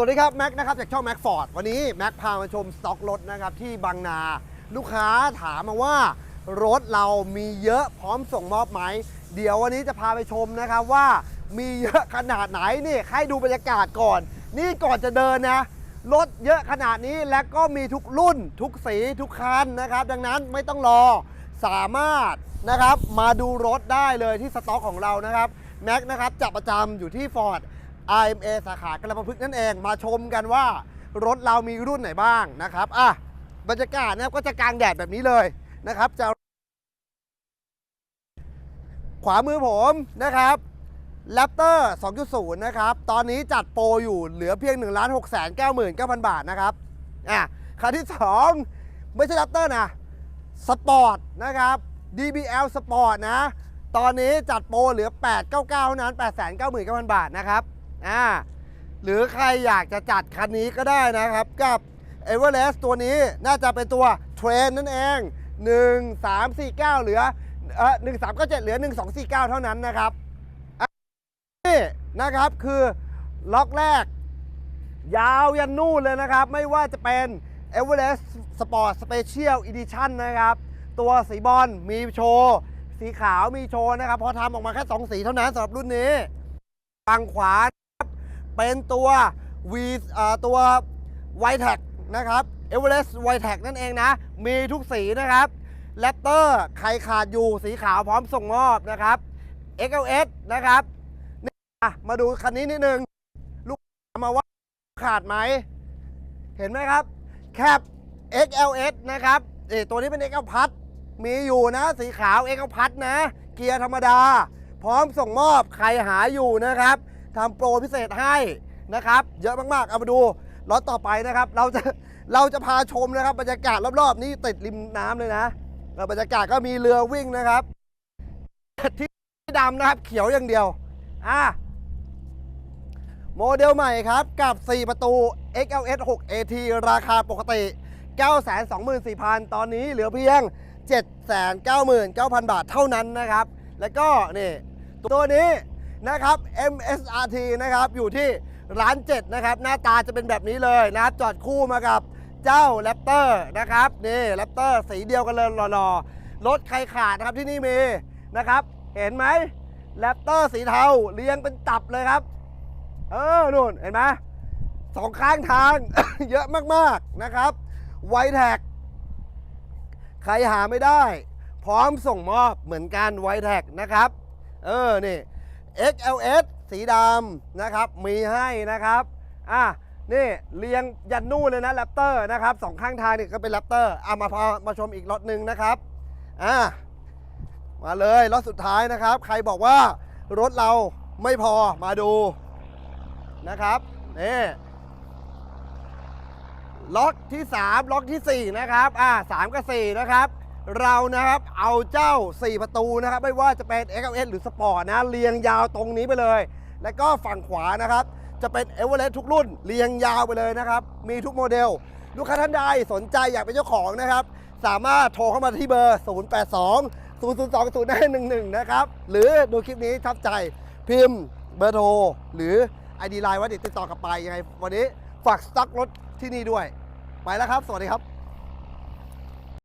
สวัสดีครับแม็กนะครับจากช่องแม็กฟอร์ดวันนี้แม็กพามาชมสต็อกรถนะครับที่บางนา ลูกค้าถามมาว่ารถเรามีเยอะพร้อมส่งมอบไหม เดี๋ยววันนี้จะพาไปชมนะครับว่ามีเยอะขนาดไหนนี่ให้ดูบรรยากาศก่อน นี่ก่อนจะเดินนะรถเยอะขนาดนี้และก็มีทุกรุ่น ทุกสีทุกคันนะครับ ดังนั้นไม่ต้องรอสามารถนะครับมาดูรถได้เลยที่สต็อกของเรานะครับแม็กนะครับจะประจำอยู่ที่ฟอร์ด IMA สาขากระปพฤกนั่นเอง มาชมกันว่ารถเรามีรุ่นไหนบ้างนะครับอะบรรยากาศนะครับก็จะกลางแดดแบบนี้เลยนะครับจะขวามือผมนะครับ Raptor 2.0 นะครับ ตอนนี้จัดโปรอยู่เหลือเพียง 1 6 9 9 0 0 0 บาทนะครับ อะคันที่ 2 ไม่ใช่ Raptor นะ Sport นะครับ DBL Sport นะ ตอนนี้จัดโปรเหลือ 899เท่านั้น 899,000 บาทนะครับ อ่าหรือใครอยากจะจัดคันนี้ก็ได้นะครับ กับ e v e r e s t ตัวนี้น่าจะเป็นตัวเทรนนั่นเอง 1 3 4 9 เหลือเออ1 3 9 7เหลือ 1 2 4 9 เท่านั้นนะครับนี่นะครับคือล็อกแรก ยาวยันนู่นเลยนะครับ ไม่ว่าจะเป็น Everest Sport Special Edition นะครับ ตัวสีบอลมีโชว์ สีขาวมีโชว์นะครับ พอทำออกมาแค่ 2 สีเท่านั้นสำหรับรุ่นนี้ ฝั่งขวา เป็นตัว V ตัว w i t e c นะครับ Everest w i t e c นั่นเองนะ มีทุกสีนะครับ Raptor ใครขาดอยู่สีขาวพร้อมส่งมอบนะครับ XLS นะครับนี่มาดูคันนี้นิดนึง ลูกมาว่าขาดไหม เห็นไหมครับ แคป XLS นะครับเอตัวนี้เป็น XL พัดมีอยู่นะ สีขาว XL พัดนะ เกียร์ธรรมดา พร้อมส่งมอบใครหาอยู่นะครับ ทำโปรพิเศษให้นะครับ เยอะมากๆ เอามาดูรถต่อไปนะครับ เราจะเราจะพาชมนะครับ บรรยากาศรอบๆ นี่ติดริมน้ำเลยนะแล้วบรรยากาศก็มีเรือวิ่งนะครับ ที่ดำนะครับ เขียวอย่างเดียวอะโมเดลใหม่ครับ กับ 4 ประตู XLS 6 AT ราคาปกติ 924,000 ตอนนี้เหลือเพียง 799,000 บาทเท่านั้นนะครับ แล้วก็นี่ตัวนี้ นะครับ MSRT นะครับอยู่ที่ร้าน7นะครับหน้าตาจะเป็นแบบนี้เลยนะครับจอดคู่มากับเจ้า Raptor นะครับนี่ Raptor สีเดียวกันเลยหล่อๆรถใครขาดนะครับที่นี่มีนะครับ เห็นไหม Raptor สีเทาเรียงเป็นตับเลยครับ เออนู่นเห็นไหมสองข้างทางเยอะมากๆนะครับไวแท็กใครหาไม่ได้ พร้อมส่งมอบเหมือนกันไวแท็กนะครับ เออนี่ XLS สีดำนะครับ มีให้นะครับ อะ นี่เรียงยันนู่นเลยนะแรปเตอร์นะครับสองข้างทางนี่ก็เป็นแรปเตอร์อะมาพามาชมอีกรถหนึ่งนะครับ อะ มาเลยรถสุดท้ายนะครับ ใครบอกว่ารถเราไม่พอมาดูนะครับนี่ล็อกที่ 3 ล็อกทีสี่4 นะครับ อ่า3กับ 4 นะครับ เรานะครับเอาเจ้า 4 ประตูนะครับ ไม่ว่าจะเป็น XLS หรือ Sport นะเรียงยาวตรงนี้ไปเลย แล้วก็ฝั่งขวานะครับ จะเป็น e v e r e s t ทุกรุ่นเรียงยาวไปเลยนะครับ มีทุกโมเดล ลูกค้าท่านใดสนใจอยากเป็นเจ้าของนะครับ สามารถโทรเข้ามาที่เบอร์ 082 002 0111 นะครับ หรือดูคลิปนี้ทับใจพิมพ์เบอร์โทรหรือ ID ไลน์ว้เดี๋ยวติดต่อกลับไปยังไงวันนี้ฝากสต็อกรถที่นี่ด้วย ไปแล้วครับ สวัสดีครับ